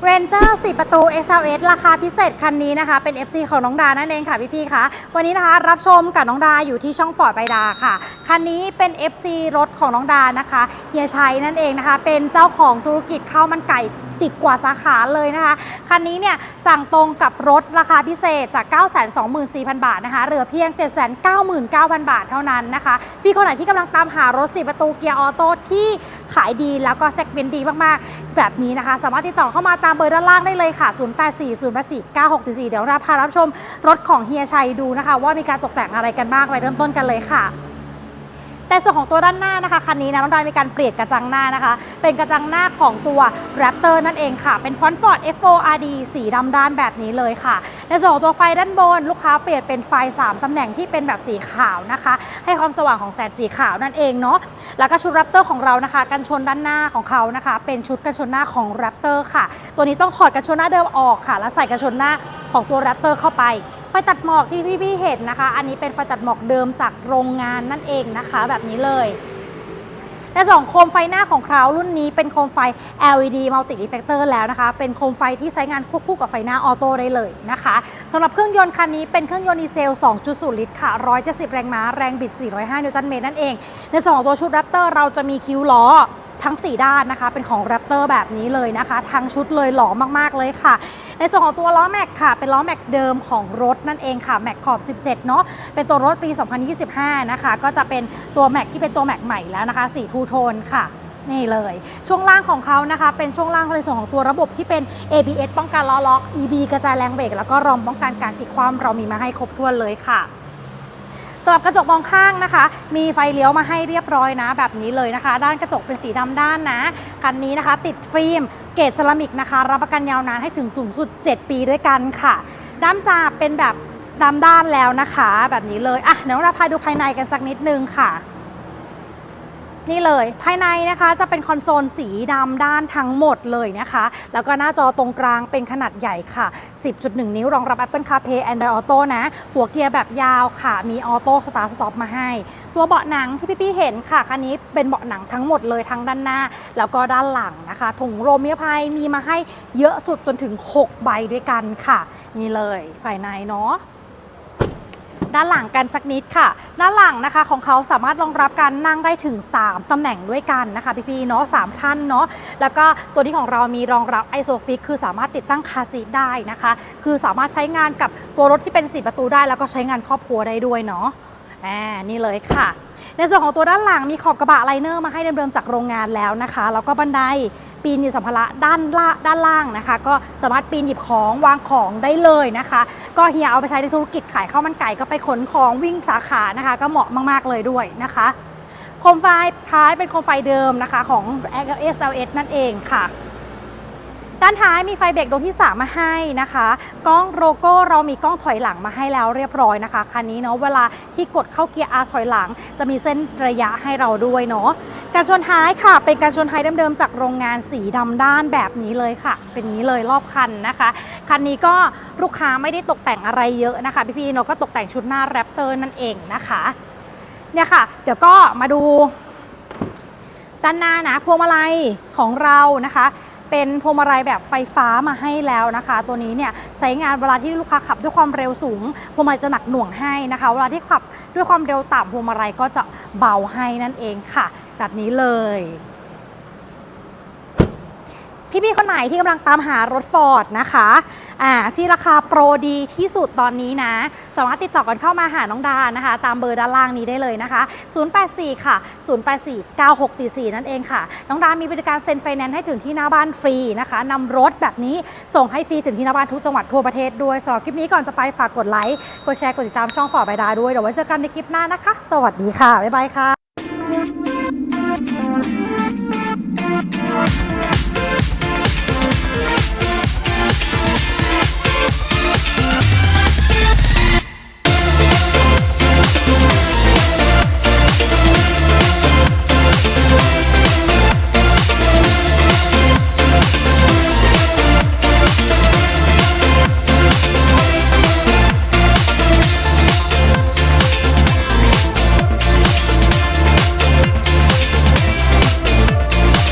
4 ประตู XLS ราคาพิเศษคันนี้นะคะ เป็น FC ของน้องดานั่นเองค่ะพี่ๆคะวันนี้นะคะรับชมกับน้องดาอยู่ที่ช่องฟอร์ดไบดาค่ะ คันนี้เป็น FC รถของน้องดานะคะเฮียชัยนั่นเองนะคะ เป็นเจ้าของธุรกิจข้าวมันไก่ 10กว่าสาขาเลยนะคะ คันนี้เนี่ยสั่งตรงกับรถราคาพิเศษจาก 924,000 บาทนะคะ เหลือเพียง 799,000 บาทเท่านั้นนะคะ พี่คนไหนที่กำลังตามหารถ4ประตูเกียร์ออโต้ที่ขายดีแล้วก็เซกเมนต์ดีมากๆ แบบนี้นะคะ สามารถติดต่อเข้ามาตามเบอร์ด้านล่างได้เลยค่ะ 0840849644 เดี๋ยวเราพารับชมรถของเฮียชัยดูนะคะ ว่ามีการตกแต่งอะไรกันบ้างไปเริ่มต้นกันเลยค่ะ แต่ส่วนของตัวด้านหน้านะคะคันนี้นะน้องดอยมีการเปลี่ยนกระจังหน้านะคะ เป็นกระจังหน้าของตัว Raptor นั่นเองค่ะ เป็นฟอนต์ Ford F4RD สีดำด้านแบบนี้เลยค่ะในส่วนของตัวไฟด้านบน ลูกค้าเปลี่ยนเป็นไฟ 3ตำแหน่งที่เป็นแบบสีขาวนะคะ ให้ความสว่างของแสงสีขาวนั่นเองเนาะแล้วก็ชุด Raptor ของเรานะคะ กันชนด้านหน้าของเขานะคะ เป็นชุดกันชนหน้าของ Raptor ค่ะ ตัวนี้ต้องถอดกันชนหน้าเดิมออกค่ะ แล้วใส่กันชนหน้าของตัว Raptor เข้าไป ไฟตัดหมอกที่พี่ๆเห็นนะคะ อันนี้เป็นไฟตัดหมอกเดิมจากโรงงานนั่นเองนะคะ แบบนี้เลยในสองโคมไฟหน้าของเขารุ่นนี้เป็นโคมไฟ LED Multi Reflector แล้วนะคะ เป็นโคมไฟที่ใช้งานควบคู่กับไฟหน้าออโต้ได้เลยนะคะสำหรับเครื่องยนต์คันนี้เป็นเครื่องยนต์ดีเซล 2.0 ลิตรค่ะ 170 แรงม้า แรงบิด 405 นิวตันเมตรนั่นเอง ในส่วนของตัวชุด Raptor เราจะมีคิ้วล้อ ทั้ง 4 ด้านนะคะ เป็นของ Raptor แบบนี้เลยนะคะ ทั้งชุดเลยหล่อมากๆเลยค่ะ ในส่วนของตัวล้อแม็กค่ะ เป็นล้อแม็กเดิมของรถนั่นเองค่ะแม็กขอบ 17 เนาะเป็นตัวรถปี 2025 นะคะ ก็จะเป็นตัวแม็กที่เป็นตัวแม็กใหม่แล้วนะคะสีทูโทนค่ะนี่เลย ช่วงล่างของเขานะคะ เป็นช่วงล่างในส่วนของตัวระบบที่เป็น ABS ป้องกันล้อล็อก EB กระจายแรงเบรกแล้วก็รอมป้องกันการพลิกคว่ำเรามีมาให้ครบถ้วนเลยค่ะ สำหรับกระจกมองข้างนะคะ มีไฟเลี้ยวมาให้เรียบร้อยนะ แบบนี้เลยนะคะ ด้านกระจกเป็นสีดำด้านนะคันนี้นะคะ ติดฟิล์มเกรดเซรามิกนะคะ รับประกันยาวนานให้ถึงสูงสุด 7 ปีด้วยกันค่ะด้ามจาเป็นแบบดำด้านแล้วนะคะ แบบนี้เลยอะเดี๋ยวเราพาดูภายในกันสักนิดนึงค่ะ นี่เลย ภายในนะคะจะเป็นคอนโซลสีดำด้านทั้งหมดเลยนะคะ แล้วก็หน้าจอตรงกลางเป็นขนาดใหญ่ค่ะ 10.1 นิ้วรองรับ Apple CarPlay Android Auto นะ หัวเกียร์แบบยาวค่ะ มีออโต้สตาร์สต็อปมาให้ ตัวเบาะหนังที่พี่ๆเห็นค่ะคันนี้เป็นเบาะหนังทั้งหมดเลยทั้งด้านหน้า แล้วก็ด้านหลังนะคะถุงลมนิรภัยมีมาให้เยอะสุดจนถึง 6 ใบด้วยกันค่ะ นี่เลยภายในเนาะ ด้านหลังกันสักนิดค่ะ ด้านหลังนะคะของเขาสามารถรองรับการนั่งได้ถึง 3ตำแหน่งด้วยกันนะคะพี่ๆเนาะสามท่านเนาะแล้วก็ตัวนี้ของเรามีรองรับไอโซฟิกคือสามารถติดตั้งคาซีได้นะคะ คือสามารถใช้งานกับตัวรถที่เป็นสีประตูได้ แล้วก็ใช้งานครอบครัวได้ด้วยเนาะอ่านี่เลยค่ะ ในส่วนของตัวด้านหลังมีขอบกระบะไลเนอร์มาให้เดิมๆจากโรงงานแล้วนะคะแล้วก็บันได ปีนหยิบสัมภาระด้านล่าด้านล่างนะคะ ก็สามารถปีนหยิบของวางของได้เลยนะคะ ก็เฮียเอาไปใช้ในธุรกิจขายข้าวมันไก่ก็ไปขนของวิ่งสาขานะคะ ก็เหมาะมากๆเลยด้วยนะคะโคมไฟท้ายเป็นโคมไฟเดิมนะคะของ SLS นั่นเองค่ะ ด้านท้ายมีไฟเบรกดวงที่ 3 มาให้นะคะกล้องโลโก้เรามีกล้องถอยหลังมาให้แล้วเรียบร้อยนะคะคันนี้เนาะเวลาที่กดเข้าเกียร์ R ถอยหลัง จะมีเส้นระยะให้เราด้วยเนาะการชนท้ายค่ะ เป็นการชนท้ายเดิมๆจากโรงงานสีดำด้านแบบนี้เลยค่ะ เป็นนี้เลยรอบคันนะคะ คันนี้ก็ลูกค้าไม่ได้ตกแต่งอะไรเยอะนะคะ พี่ๆเนาะก็ตกแต่งชุดหน้าแรปเตอร์นั่นเองนะคะเนี่ยค่ะ เดี๋ยวก็มาดูด้านหน้านะพวงมาลัยของเรานะคะ เป็นพวงมาลัยแบบไฟฟ้ามาให้แล้วนะคะ ตัวนี้เนี่ยใช้งานเวลาที่ลูกค้าขับด้วยความเร็วสูงพวงมาลัยจะหนักหน่วงให้นะคะ เวลาที่ขับด้วยความเร็วต่ำพวงมาลัยก็จะเบาให้นั่นเองค่ะ แบบนี้เลย พี่ๆคนไหนที่กำลังตามหารถฟอร์ดนะคะอ่าที่ราคาโปรดีที่สุดตอนนี้นะ สามารถติดต่อกันเข้ามาหาน้องดานะคะ ตามเบอร์ด้านล่างนี้ได้เลยนะคะ 084 ค่ะ 084 9644 นั่นเองค่ะ น้องดามีบริการเซ็นไฟแนนซ์ให้ถึงที่หน้าบ้านฟรีนะคะนำรถแบบนี้ส่งให้ฟรีถึงที่หน้าบ้านทุกจังหวัดทั่วประเทศด้วยสำหรับคลิปนี้ก่อนจะไปฝากกดไลค์กดแชร์กดติดตามช่องฟอร์ดไบดาด้วยเดี๋ยวไว้เจอกันในคลิปหน้านะคะ สวัสดีค่ะบ๊ายบายค่ะ